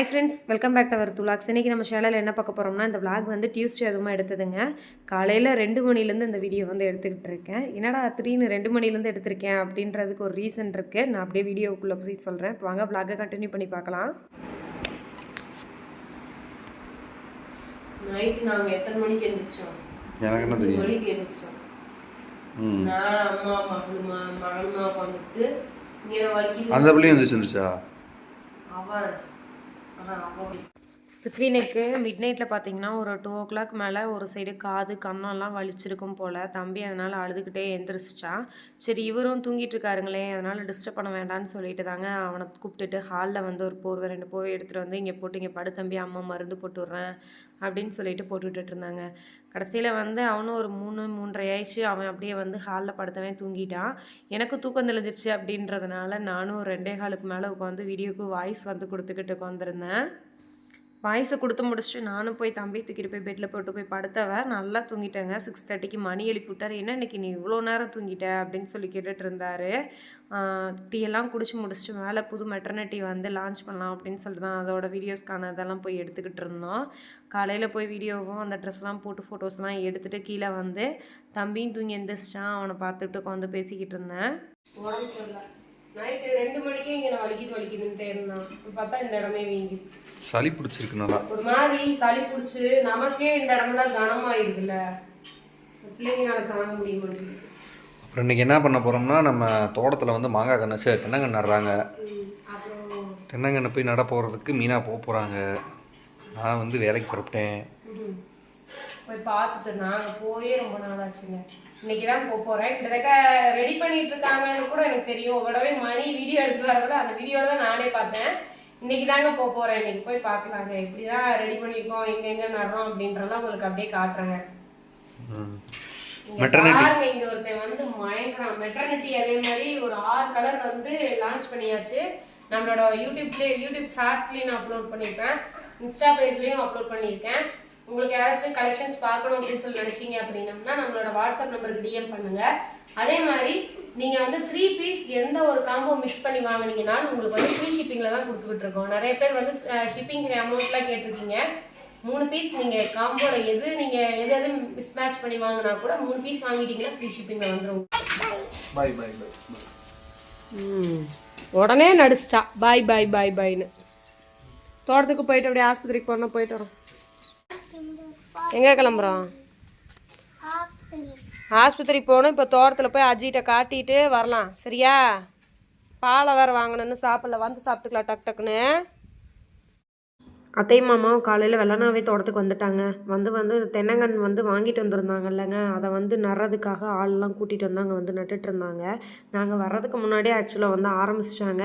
Hi friends welcome back to our துலாக்ஸ் இன்றைக்கி நம்ம சேனலில் என்ன பார்க்க போகிறோம்னா இந்த vlog வந்து டியூஸ்டே அதுவுமா எடுத்ததுங்க. காலையில் ரெண்டு மணிலேருந்து இந்த வீடியோ வந்து எடுத்துக்கிட்டு இருக்கேன். என்னடா திடீர்னு ரெண்டு மணிலேருந்து எடுத்திருக்கேன் அப்படின்றதுக்கு ஒரு ரீசன் இருக்குது நான் அப்படியே வீடியோக்குள்ளே போய் சொல்கிறேன் வாங்க vlog-அ கண்டினியூ பண்ணி பார்க்கலாம். நைட் நாங்கள் எத்தனை மணிக்கு எழுந்திரிச்சோம் எனக்கு என்ன தெரியும்? மணிக்கு எழுந்திரிச்சோம் ம். நான் அம்மா மகளுமா மகளுமா உட்காந்துட்டு இங்கே வலிக்குது அந்த பிள்ளையும் வந்துச்சு இருந்துச்சா அவன். ரித்வினுக்கு மிட் நைட்டில் பார்த்தீங்கன்னா ஒரு டூ ஓ கிளாக் மேலே ஒரு சைடு காது கண்ணெல்லாம் வலிச்சிருக்கும் போல் தம்பி அதனால் அழுதுகிட்டே எந்திரிச்சிட்டான் சரி இவரும் தூங்கிட்டு இருக்காருங்களே அதனால் டிஸ்டர்ப் பண்ண வேண்டாம்னு சொல்லிட்டு தாங்க அவனை கூப்பிட்டுட்டு ஹாலில் வந்து ஒரு போர்வை ரெண்டு போர்வை எடுத்துகிட்டு வந்து இங்கே போட்டு இங்கே படு தம்பி அம்மா மருந்து போட்டு விட்றேன். அப்படின்னு சொல்லிட்டு போட்டுட்டு இருந்தாங்க. கடைசியில் வந்து அவனும் ஒரு மூணு மூன்றரை ஆயிடுச்சு அவன் அப்படியே வந்து ஹாலில் படுத்தவன் தூங்கிட்டான். எனக்கு தூக்கம் தெளிஞ்சிருச்சு அப்படின்றதுனால நானும் ரெண்டே காலுக்கு மேலே உட்காந்து வீடியோக்கு வாய்ஸ் வந்து கொடுத்துக்கிட்டு உட்காந்துருந்தேன் வாய்ஸை கொடுத்து முடிச்சுட்டு நானும் போய் தம்பி தூக்கிட்டு போய் பெட்டில் போட்டு போய் படுத்தவ நல்லா தூங்கிட்டேங்க. சிக்ஸ் தேர்ட்டிக்கு மணி எழுப்பி விட்டார் என்ன இன்னைக்கு நீ இவ்வளோ நேரம் தூங்கிட்ட? அப்படின்னு சொல்லி கேட்டுட்டு இருந்தார். டீ எல்லாம் குடிச்சு முடிச்சுட்டு மேலே புது மெட்டர்னிட்டி வந்து லான்ச் பண்ணலாம் அப்படின்னு சொல்லிட்டு தான் அதோட வீடியோஸ்க்கான இதெல்லாம் போய் எடுத்துக்கிட்டு இருந்தோம். காலையில் போய் வீடியோவும் அந்த ட்ரெஸ்லாம் போட்டு ஃபோட்டோஸ்லாம் எடுத்துகிட்டு கீழே வந்து தம்பியும் தூங்கி எந்திரிச்சிட்டான். அவனை பார்த்துட்டு உட்காந்து பேசிக்கிட்டு இருந்தேன். நைட்டு ரெண்டு மணிக்கே இங்கே நான் வலிக்குது வலிக்குதுன்ட்டே இருந்தான். பார்த்தா இந்த இடமே வீங்கி. சளி பிடிச்சிருக்கு நல்லா. ஒரு மாதிரி சளி பிடிச்சி நமக்கே இந்த இடம்லாம் கனமாயிருக்குல்ல பிள்ளைங்களால தாங்க முடிய மாட்டேங்குது. அப்புறம் இன்னைக்கு என்ன பண்ண போறோம்னா நம்ம தோட்டத்தில் வந்து மாங்காய் கண்ணு சரி தென்னங்கன்று நடுறாங்க. தென்னங்கன்று போய் நட போகிறதுக்கு மீனா போக போகிறாங்க நான் வந்து வேலைக்கு புறப்பட்டேன். போய் பார்த்துட்டு நாங்கள் போயே ரொம்ப நாள் ஆச்சுங்க இன்னைக்கு தான் போக போகிறேன் கிட்டத்தட்ட ரெடி பண்ணிட்டு இருக்காங்கன்னு கூட எனக்கு தெரியும். விடவே மணி வீடியோ எடுத்துட்டு வரதுல அந்த வீடியோவில் தான் நானே பார்த்தேன். இன்னைக்கு தாங்க போக போகிறேன் இன்னைக்கு போய் பார்க்கலாங்க. இப்படி தான் ரெடி பண்ணியிருக்கோம் எங்க எங்க நடுறோம் அப்படின்றலாம் உங்களுக்கு அப்படியே காட்டுறேங்க. பாருங்க இங்க ஒருத்தன் வந்து மயங்கறான். மெட்டர்னிட்டி அதே மாதிரி ஒரு ஆறு கலர் வந்து லான்ச் பண்ணியாச்சு. நம்மளோட யூடியூப்ல யூடியூப் ஷார்ட்ஸ்லயும் நான் அப்லோட் பண்ணியிருப்பேன் இன்ஸ்டா பேஜ்லயும் அப்லோட் பண்ணியிருக்கேன். உங்களுக்கு யாராச்சும் கலெக்ஷன்ஸ் பார்க்கணும் அப்படின்னு சொல்லி நினைச்சீங்க அப்படின்னம்னா நம்மளோட வாட்ஸ்அப் நம்பருக்கு டிஎம் பண்ணுங்க. அதே மாதிரி நீங்க வந்து த்ரீ பீஸ் எந்த ஒரு காம்போ மிக்ஸ் பண்ணி வாங்குனீங்கனாலும் உங்களுக்கு வந்து ஃப்ரீ ஷிப்பிங்ல தான் கொடுத்துக்கிட்டு இருக்கோம். நிறைய பேர் வந்து ஷிப்பிங் அமௌண்ட்லாம் கேட்டிருக்கீங்க. மூணு பீஸ் நீங்க காம்போல எது நீங்க எது எது மிஸ் மேட்ச் பண்ணி வாங்கினா கூட மூணு பீஸ் வாங்கிட்டீங்கன்னா ஃப்ரீ ஷிப்பிங்ல வந்துரும். பாய் பாய் பாய் உடனே நடிச்சிட்டா. பாய் பாய் பாய் பாய்னு தோட்டத்துக்கு போயிட்டு அப்படியே ஆஸ்பத்திரிக்கு போனா போயிட்டு வரோம். எங்கே கிளம்புறோம்? ஆஸ்பத்திரி போகணும். இப்போ தோட்டத்தில் போய் அஜிட்ட காட்டிட்டு வரலாம். சரியா? பாலை வேறு வாங்கணும்னு சாப்பிடல. வந்து சாப்பிட்டுக்கலாம் டக் டக்குன்னு. அத்தை மாமாவும் காலையில் வெள்ளனாவே தோட்டத்துக்கு வந்துட்டாங்க. வந்து வந்து தென்னங்கன் வந்து வாங்கிட்டு வந்திருந்தாங்கல்லங்க. அதை வந்து நடுறதுக்காக ஆள்லாம் கூட்டிகிட்டு வந்தாங்க வந்து நட்டுட்டு இருந்தாங்க. நாங்கள் வர்றதுக்கு முன்னாடியே ஆக்சுவலாக வந்து ஆரம்பிச்சிட்டாங்க.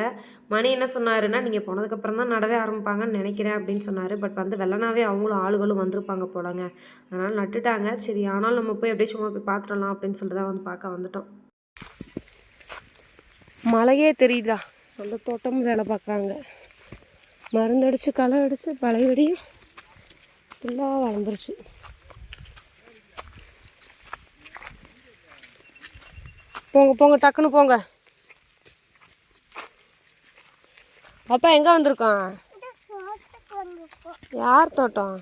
மணி என்ன சொன்னாருன்னா நீங்கள் போனதுக்கப்புறம் தான் நடவே ஆரம்பிப்பாங்கன்னு நினைக்கிறேன் அப்படின்னு சொன்னார். பட் வந்து வெள்ளனாவே அவங்களும் ஆளுகளும் வந்திருப்பாங்க போலங்க. அதனால் நட்டுட்டாங்க. சரி ஆனாலும் நம்ம போய் அப்படியே சும்மா போய் பார்த்துடலாம் அப்படின்னு சொல்லிட்டு தான் வந்து பார்க்க வந்துட்டோம். மழையே தெரியுதா அந்த தோட்டமும் வேலை பார்க்குறாங்க. மருந்தடிச்சு களை அடித்து பழையபடியும் ஃபுல்லாக வளர்ந்துருச்சு. போங்க போங்க டக்குன்னு போங்க. அப்பா எங்கே வந்திருக்கான்? யார் தோட்டம்?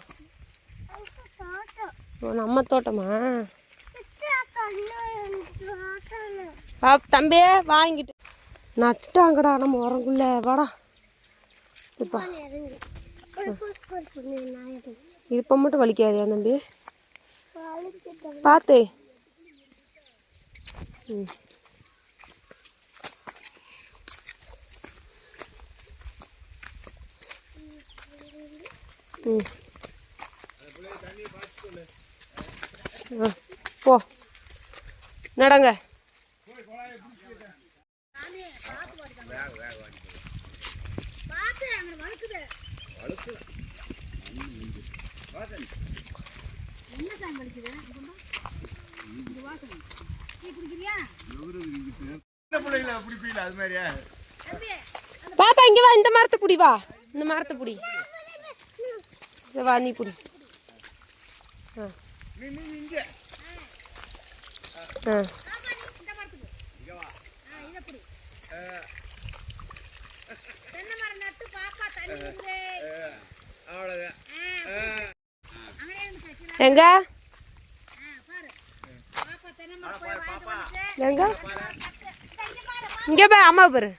ஓ, நம்ம தோட்டமா? தம்பியே வாங்கிட்டு நட்டாங்கடா நம்ம உரங்குள்ள வாடா. இப்பா இது இப்போ மட்டும் வலிக்காதியா தம்பி. பார்த்து ம். ம் ஆ, போ நடங்க பாப்பா இங்க வா இந்த மரத்தை புடி வா. இந்த மரத்தை புடி. வா நீ புடி. ஆ. தென்னை மரம் நட்டு பாப்பா தண்ணி விடுது எங்க? எங்க? இங்க பாரு அம்மா பாரு.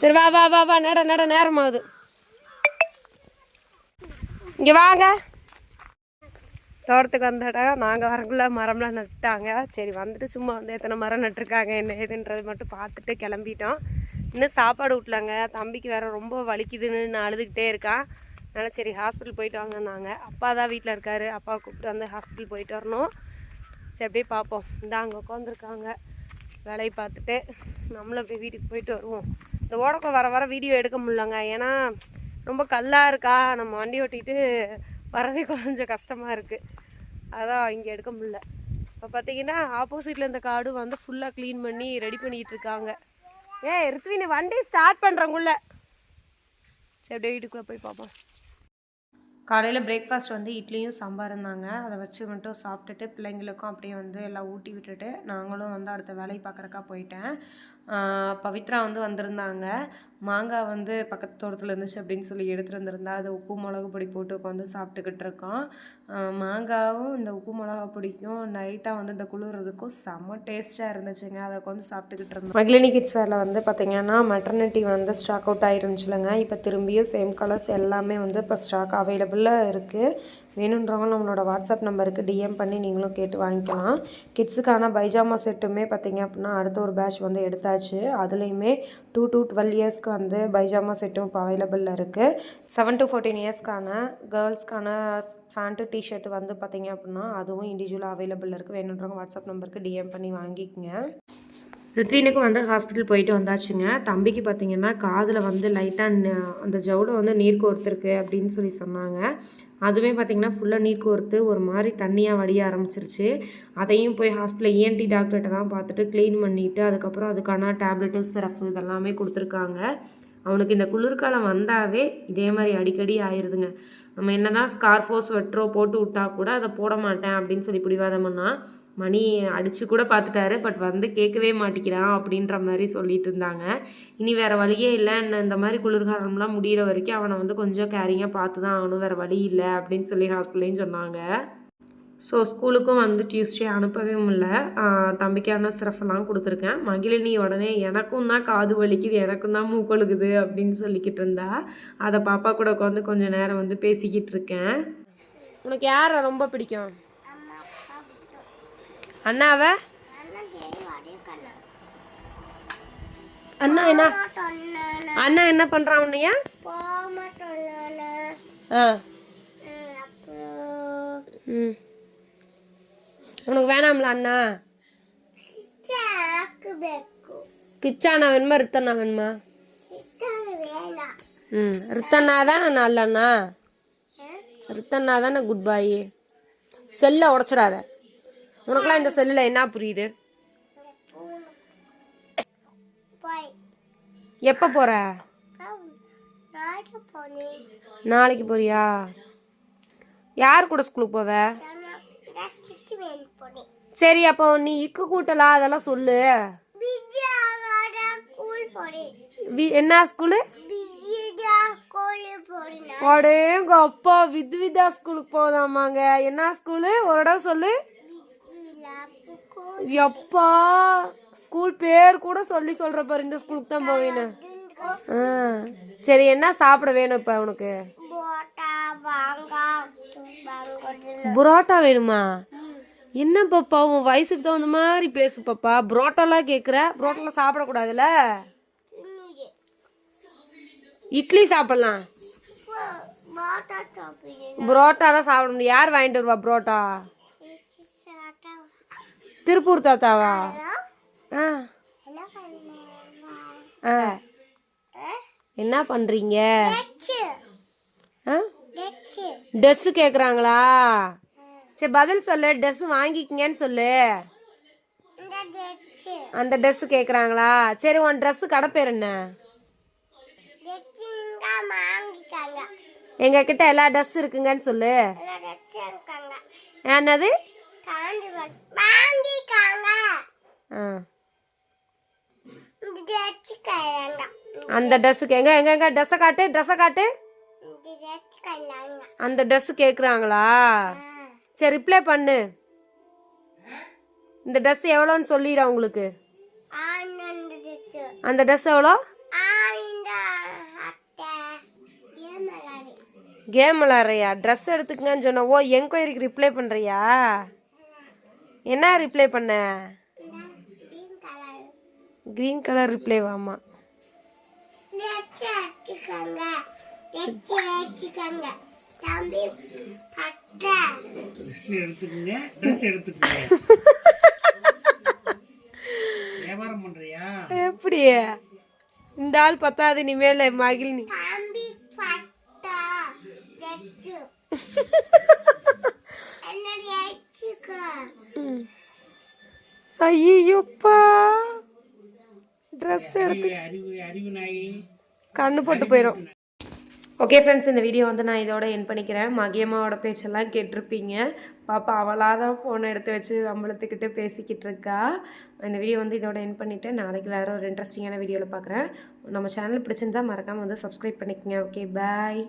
சரி வா வா வா வா நட நட நேரமாகுது இங்க வாங்க. தோட்டத்துக்கு வந்துட்டா நாங்கள் வரக்குள்ள மரம்லாம் நட்டுட்டாங்க சரி வந்துட்டு சும்மா வந்து எத்தனை மரம் நட்டுருக்காங்க என்ன ஏதுன்றது மட்டும் பார்த்துட்டு கிளம்பிட்டோம். இன்னும் சாப்பாடு விட்லாங்க தம்பிக்கு வேற ரொம்ப வலிக்குதுன்னு நான் அழுதுகிட்டே இருக்கான் அதனால் சரி ஹாஸ்பிட்டல் போயிட்டு நாங்கள் அப்பா தான் வீட்டில் இருக்காரு. அப்பா கூப்பிட்டு வந்து ஹாஸ்பிட்டல் போயிட்டு வரணும். சரி அப்படியே பார்ப்போம். இந்த அங்கே உட்காந்துருக்காங்க வேலையை பார்த்துட்டு நம்மளும் அப்படியே வீட்டுக்கு போயிட்டு வருவோம். இந்த ஓடக்குள்ள வர வர வீடியோ எடுக்க முடியலங்க. ஏன்னா ரொம்ப கல்லாக இருக்கா? நம்ம வண்டி ஓட்டிகிட்டு வரதே கொஞ்சம் கஷ்டமாக இருக்குது அதான் இங்கே எடுக்க முடில இப்போ பார்த்தீங்கன்னா ஆப்போசிட்டில் இந்த காடு வந்து ஃபுல்லாக க்ளீன் பண்ணி ரெடி பண்ணிகிட்டு இருக்காங்க. ஏ ரித்வினி வண்டி ஸ்டார்ட் பண்ணுறங்குள்ள சரி அப்படியே வீட்டுக்குள்ளே போய் பார்ப்போம் காலையில் பிரேக்ஃபாஸ்ட் வந்து இட்லியும் சாம்பார் இருந்தாங்க அதை வச்சு மட்டும் சாப்பிட்டுட்டு பிள்ளைங்களுக்கும் அப்படியே வந்து எல்லாம் ஊட்டி விட்டுட்டு நாங்களும் வந்து அடுத்த வேலையை பார்க்குறக்கா போயிட்டேன். பவித்ரா வந்து வந்திருந்தாங்க. மாங்காய் வந்து பக்கத்து தோட்டத்தில் இருந்துச்சு அப்படின்னு சொல்லி எடுத்துகிட்டு வந்திருந்தா. அதை உப்பு மிளகு பொடி போட்டு உட்காந்து சாப்பிட்டுக்கிட்டு இருக்கோம். மாங்காவும் இந்த உப்பு மிளகா பொடிக்கும் நைட்டாக வந்து இந்த குளிர்றதுக்கும் செம்ம டேஸ்ட்டாக இருந்துச்சுங்க. அதை உட்காந்து சாப்பிட்டுக்கிட்டு இருந்தோம். மகிழினி கிட்ஸ் வேலை வந்து பார்த்திங்கன்னா மெட்டர்னிட்டி வந்து ஸ்டாக் அவுட் ஆகிருந்துச்சுலங்க இப்போ திரும்பியும் சேம் கலர்ஸ் எல்லாமே வந்து இப்போ ஸ்டாக் அவைலபிள் அவைலபிளாக இருக்குது வேணுன்றவங்க நம்மளோட வாட்ஸ்அப் நம்பருக்கு டிஎம் பண்ணி நீங்களும் கேட்டு வாங்கிக்கலாம். கிட்ஸுக்கான பைஜாமா செட்டுமே பார்த்தீங்க அப்படின்னா அடுத்த ஒரு பேட்ச் வந்து எடுத்தாச்சு. அதுலேயுமே டூ டு டுவெல் இயர்ஸ்க்கு வந்து பைஜாமா செட்டும் இப்போ அவைலபிளில் இருக்குது செவன் டு ஃபோர்டீன் இயர்ஸ்க்கான கேர்ள்ஸ்க்கான ஃபேண்ட்டு டிஷர்ட் வந்து பார்த்தீங்க அப்படின்னா அதுவும் இண்டிவிஜுவலாக அவைலபிள் இருக்குது வேணுன்றவங்க வாட்ஸ்அப் நம்பருக்கு டிஎம் பண்ணி வாங்கிக்கோங்க. ருத்வினுக்கும் வந்து ஹாஸ்பிட்டல் போயிட்டு வந்தாச்சுங்க. தம்பிக்கு பார்த்தீங்கன்னா காதில் வந்து லைட்டாக அந்த ஜவுல வந்து நீர் கோர்த்துருக்கு அப்படின்னு சொல்லி சொன்னாங்க. அதுவே பார்த்தீங்கன்னா ஃபுல்லாக நீர் கோர்த்து ஒரு மாதிரி தண்ணியாக வடிய ஆரம்பிச்சிருச்சு. அதையும் போய் ஹாஸ்பிட்டல் இஎன்டி டாக்டர்கிட்ட தான் பார்த்துட்டு க்ளீன் பண்ணிவிட்டு அதுக்கப்புறம் அதுக்கான டேப்லெட்டு சிரப்பு இதெல்லாமே கொடுத்துருக்காங்க. அவனுக்கு இந்த குளிர்காலம் வந்தாவே இதே மாதிரி அடிக்கடி ஆயிடுதுங்க நம்ம என்னதான் ஸ்கார்ஃபோ ஸ்வெட்டரோ போட்டு விட்டா கூட அதை போட மாட்டேன் அப்படின்னு சொல்லி பிடிவாதம் பண்ணா மணி அடித்து கூட பார்த்துட்டாரு பட் வந்து கேட்கவே மாட்டேங்கிறான் அப்படின்ற மாதிரி சொல்லிட்டு இருந்தாங்க. இனி வேறு வழியே இல்லை. என்ன இந்த மாதிரி குளிர்காலம்லாம் முடியிற வரைக்கும் அவனை வந்து கொஞ்சம் கேரிங்காக பார்த்து தான் ஆகணும். வேறு வழி இல்லை அப்படின்னு சொல்லி ஹாஸ்பிட்டல்லையும் சொன்னாங்க. ஸோ ஸ்கூலுக்கும் வந்து டியூஸ்டே அனுப்பவே ஆஹ் தம்பிக்கான சிரஃபெல்லாம் கொடுத்துருக்கேன். மகிழினி உடனே எனக்கும் தான் காது வலிக்குது எனக்கும் தான் மூக்கொழுகுது அப்படின்னு சொல்லிக்கிட்டு இருந்தா. அதை பாப்பா கூட உட்காந்து கொஞ்சம் நேரம் வந்து பேசிக்கிட்டு இருக்கேன். உனக்கு யாரை ரொம்ப பிடிக்கும்? அண்ணாவை? அண்ணா என்ன? அண்ணா என்ன பண்றான் உன்னைய? ஆ. ம். உனக்கு வேணாம்ல ಅಣ್ಣ ಕಿಚ್ಚಣ್ಣ ವೆನ್ಮ ರಿತ್ತಣ್ಣ ವೆನ್ಮ ಹ್ಮ್ ರಿತ್ತಣ್ಣ தானே நல்ல அண்ணா ரித்தண்ணா தானே குட் பாய் செல்லை உடச்சிடாத உனக்குலாம் இந்த செல்லில் என்ன புரியுது எப்போ போற நாளைக்கு போறியா யார் கூட ஸ்கூலுக்கு போவ சரி அப்போ நீ இக்கு கூட்டலாம் அதெல்லாம் சொல்லு. வி- என்ன ஸ்கூலு அடேங்க அப்பா வித் விதா ஸ்கூலுக்கு போதாமாங்க. என்ன ஸ்கூலு ஒரு இடம் சொல்லு. எப்பா ஸ்கூல் பேர் கூட சொல்லி சொல்ற பாரு இந்த ஸ்கூலுக்கு தான் போவேன்னு. சரி என்ன சாப்பிட வேணும் இப்போ உனக்கு? புரோட்டா வேணுமா? என்ன பாப்பா உன் வயசுக்கு தகுந்த மாதிரி பேசு பாப்பா. புரோட்டாலாம் கேட்குற புரோட்டாலாம் சாப்பிடக்கூடாதுல்ல? இட்லி சாப்பிடலாம். புரோட்டாலாம் சாப்பிட முடியும் யார் வாங்கிட்டு வருவா புரோட்டா? திருப்பூர் தாத்தாவா? ஆ. ஆ. என்ன பண்ணுறீங்க ஆ? ட்ரெஸ்ஸு கேட்குறாங்களா சரி பதில் சொல்லு. ட்ரெஸ் வாங்கிக்கங்கன்னு சொல்லு. அந்த ட்ரெஸ்ஸு கேட்குறாங்களா சரி உன் ட்ரெஸ்ஸு கடை பேர் என்ன? எங்கள் கிட்ட எல்லா ட்ரெஸ் இருக்குங்கன்னு சொல்லு. என்னது? அந்த ட்ரெஸ்ஸுக்கு எங்க எங்க எங்க? ட்ரெஸ்ஸை காட்டு ட்ரெஸ்ஸை காட்டு. அந்த ட்ரெஸ்ஸு கேட்குறாங்களா சரி ரிப்ளை பண்ணு. இந்த ட்ரெஸ் எவ்வளோன்னு சொல்லிடு அவங்களுக்கு. அந்த ட்ரெஸ் எவ்வளோ? கேம் விளாட்றியா ட்ரெஸ் எடுத்துக்கங்கன்னு சொன்ன ஓ என்கொயரிக்கு ரிப்ளை பண்ணுறியா என்ன ரிப்ளை பண்ண? கலர் க்ரீன் கலர் ரிப்ளை வாமா தம்பி எடுத்துக்கங்க ட்ரெஸ் எடுத்துக்கங்க. வியாபாரம் பண்றியா? எப்படி இந்த ஆள் பத்தாது மகிழ்னி. வச்சு என்னடி வச்சுக்கோ ஐயோப்பா. ட்ரெஸ் எடுத்து கண்ணு போட்டு போயிடும் ஓகே ஃப்ரெண்ட்ஸ் இந்த வீடியோ வந்து நான் இதோட என் பண்ணிக்கிறேன். மகியம்மாவோட பேச்செல்லாம் கேட்டிருப்பீங்க. பாப்பா அவளாக தான் ஃபோனை எடுத்து வச்சு அம்பலத்துக்கிட்ட பேசிக்கிட்டு இருக்கா. இந்த வீடியோ வந்து இதோட என் பண்ணிவிட்டு நாளைக்கு வேறு ஒரு இன்ட்ரெஸ்டிங்கான வீடியோவில் பார்க்குறேன் நம்ம சேனல் பிடிச்சிருந்தா மறக்காமல் வந்து சப்ஸ்கிரைப் பண்ணிக்கோங்க. Okay bye